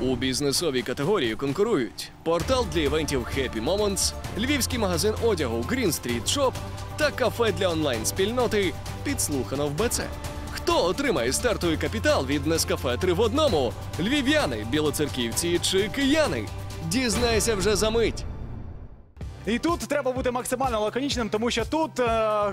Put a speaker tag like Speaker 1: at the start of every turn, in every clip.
Speaker 1: У бізнесовій категорії конкурують портал для івентів Happy Moments, львівський магазин одягу Green Street Shop та кафе для онлайн-спільноти Підслухано в БЦ. Хто отримає стартовий капітал від Нескафе 3 в одному? Львів'яни, білоцерківці чи кияни? Дізнайся вже за мить.
Speaker 2: І тут треба бути максимально лаконічним, тому що тут е,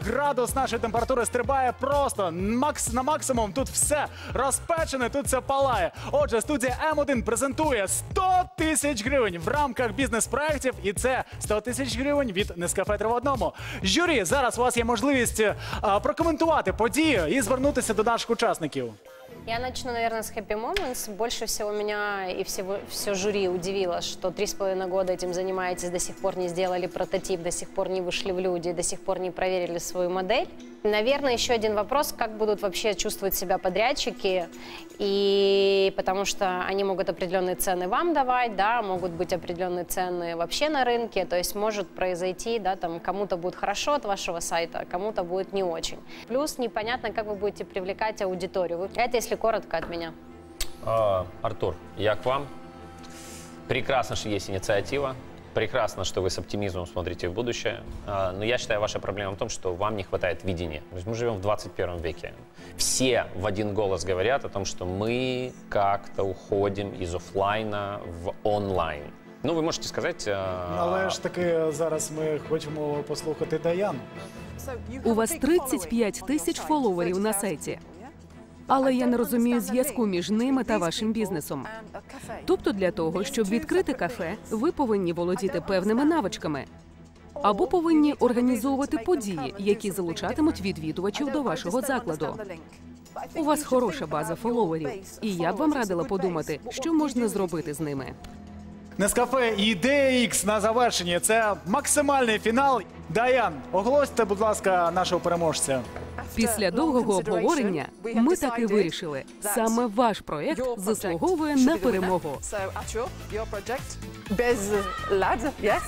Speaker 2: градус нашої температури стрибає просто макс на максимум. Тут все розпечене, тут все палає. Отже, студія М1 презентує 100 тисяч гривень в рамках бізнес-проєктів, і це 100 тисяч гривень від Нескафе 3 в одному. Журі, зараз у вас є можливість е, прокоментувати подію і звернутися до наших учасників.
Speaker 3: Я начну, наверное, с Happy Moments. Больше всего меня и всего, все жюри удивило, что три с половиной года этим занимаетесь, до сих пор не сделали прототип, до сих пор не вышли в люди, до сих пор не проверили свою модель. Наверное, еще один вопрос, как будут вообще чувствовать себя подрядчики, и потому что они могут определенные цены вам давать, да, могут быть определенные цены вообще на рынке, то есть может произойти, да, там кому-то будет хорошо от вашего сайта, а кому-то будет не очень. Плюс непонятно, как вы будете привлекать аудиторию. Это если коротко от меня.
Speaker 4: А, Артур, я к вам. Прекрасно, что есть инициатива. Прекрасно, что вы с оптимизмом смотрите в будущее. А, Но я считаю, ваша проблема в том, что вам не хватает видения. То есть мы живем в 21 веке. Все в один голос говорят о том, что мы как-то уходим из офлайна в онлайн. Ну, вы можете сказать... а,
Speaker 2: Але ж таки зараз ми хочемо послухати Даяну.
Speaker 5: У вас 35 тисяч фоловерів на сайті. Але я не розумію зв'язку між ними та вашим бізнесом. Тобто, для того, щоб відкрити кафе, ви повинні володіти певними навичками. Або повинні організовувати події, які залучатимуть відвідувачів до вашого закладу. У вас хороша база фоловерів, і я б вам радила подумати, що можна зробити з ними.
Speaker 2: Нескафе ідея X на завершенні. Це максимальний фінал. Даян, оголосьте, будь ласка, нашого переможця.
Speaker 5: Після довгого обговорення ми таки вирішили, саме ваш проект заслуговує на перемогу.
Speaker 6: Без Lad, yes?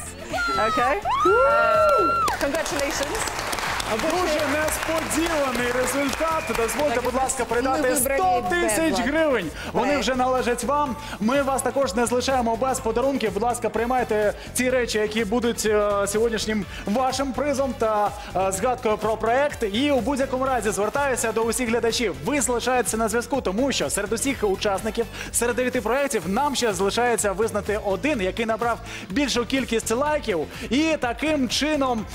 Speaker 6: Okay. Uh, congratulations.
Speaker 2: Дуже несподіваний результат. Дозвольте, будь ласка, передати
Speaker 3: Ми
Speaker 2: 100 тисяч гривень. Вони вже належать вам. Ми вас також не залишаємо без подарунків. Будь ласка, приймайте ці речі, які будуть е, сьогоднішнім вашим призом та е, згадкою про проект. І у будь-якому разі звертаюся до усіх глядачів. Ви залишаєтеся на зв'язку, тому що серед усіх учасників, серед дев'яти проєктів, нам ще залишається визнати один, який набрав більшу кількість лайків. І таким чином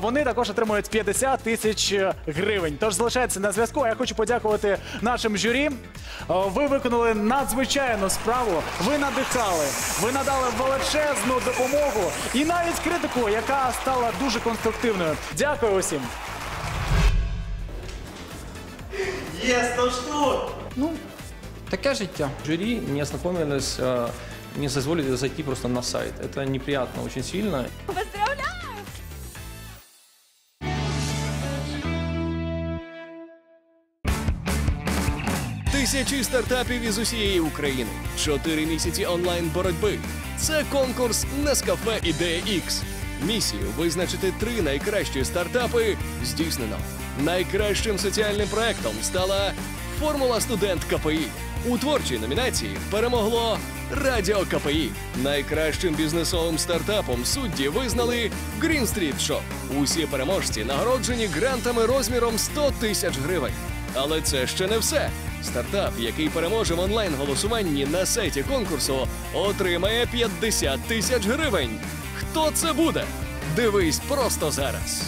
Speaker 2: вони також отримують 50 тисяч гривень. Тож залишайтеся на зв'язку. А я хочу подякувати нашим журі. Ви виконали надзвичайну справу. Ви надихали, ви надали величезну допомогу і навіть критику, яка стала дуже конструктивною. Дякую усім.
Speaker 7: Ну, таке життя. Жюри не ознакомились, э, не созволили зайти просто на сайт. Это неприятно очень сильно.
Speaker 1: Тисячі стартапів із усієї України. Чотири місяці онлайн боротьби. Це конкурс Нескафе Ідея X. Місію визначити три найкращі стартапи здійснено. Найкращим соціальним проектом стала Формула студент КПІ. У творчій номінації перемогло Радіо КПІ. Найкращим бізнесовим стартапом судді визнали Green Street Shop. Усі переможці нагороджені грантами розміром 100 тисяч гривень. Але це ще не все. Стартап, який переможе в онлайн-голосуванні на сайті конкурсу, отримає 50 тисяч гривень. Хто це буде? Дивись просто зараз.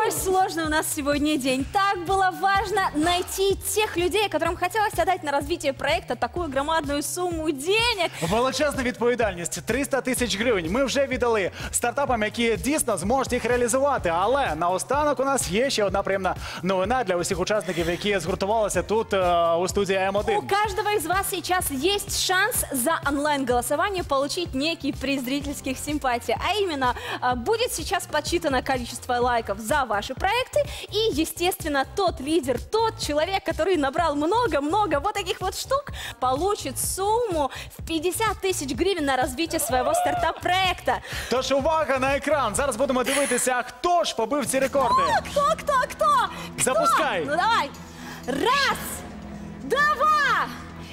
Speaker 8: Какой сложный у нас сегодня день. Так было важно найти тех людей, которым хотелось отдать на развитие проекта такую громадную сумму денег.
Speaker 2: Величезна відповідальність 300 тисяч гривень. Ми вже віддали стартапам, які дійсно зможуть їх реалізувати. Але наостанок у нас є ще одна приємна новина для усіх учасників, які згуртувалися тут е, у студії М1.
Speaker 8: У каждого из вас сейчас есть шанс за онлайн-голосование получить некий приз зрительских симпатий. А именно, а, будет сейчас подсчитано количество лайков за ваши проекты. И, естественно, тот лидер, тот человек, который набрал много-много вот таких вот штук, получит сумму в 50 тысяч гривен на развитие своего стартап-проекта.
Speaker 2: Тож увага на екран. Зараз будемо дивитися, а кто ж побив ці рекорди.
Speaker 8: Кто-кто-кто? хто?
Speaker 2: Запускай.
Speaker 8: Ну давай. Раз, два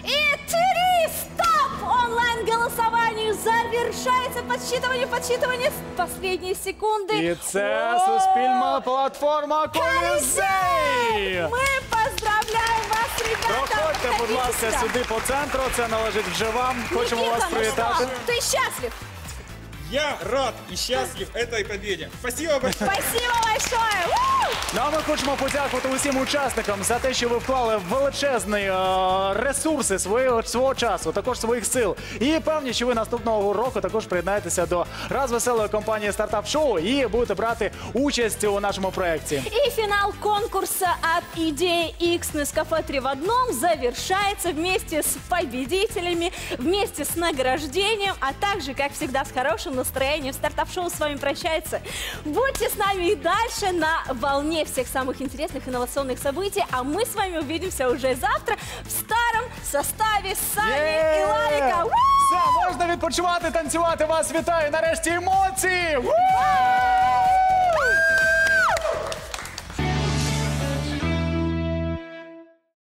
Speaker 8: и три. Стоп! Онлайн-голова. завершается подсчитывание, подсчитывание. Последние секунды.
Speaker 2: І це
Speaker 8: О!
Speaker 2: суспільна платформа Колізей!
Speaker 8: Мы поздравляем вас, ребята!
Speaker 2: Проходьте, будь
Speaker 8: Проходите
Speaker 2: ласка,
Speaker 8: сюда.
Speaker 2: сюди по центру. Це належить вже вам. Хочемо
Speaker 8: Никита,
Speaker 2: вас
Speaker 8: ну
Speaker 2: привітати.
Speaker 8: что, Ты счастлив?
Speaker 9: Я рад и счастлив этой победе. Спасибо большое.
Speaker 8: Спасибо большое! У!
Speaker 2: Ну а ми хочемо подякувати усім учасникам за те, що ви вклали величезні е, ресурси свого, свого часу, також своїх сил. І певні, що ви наступного року також приєднаєтеся до раз веселої компанії стартап шоу і будете брати участь у нашому проєкті.
Speaker 8: И финал конкурса от идеи X Nescafe 3 в одном завершается вместе с победителями, вместе с награждением, а также, как всегда, с хорошим настроением. Стартап-шоу с вами прощается. Будьте с нами и дальше на волне всех самых интересных инновационных событий, а мы с вами увидимся уже завтра в старом составе Сани и
Speaker 2: Є!
Speaker 8: Ларика. У!
Speaker 2: Все, можна відпочивати, танцювати. Вас вітаю. Нарешті емоції! Ву!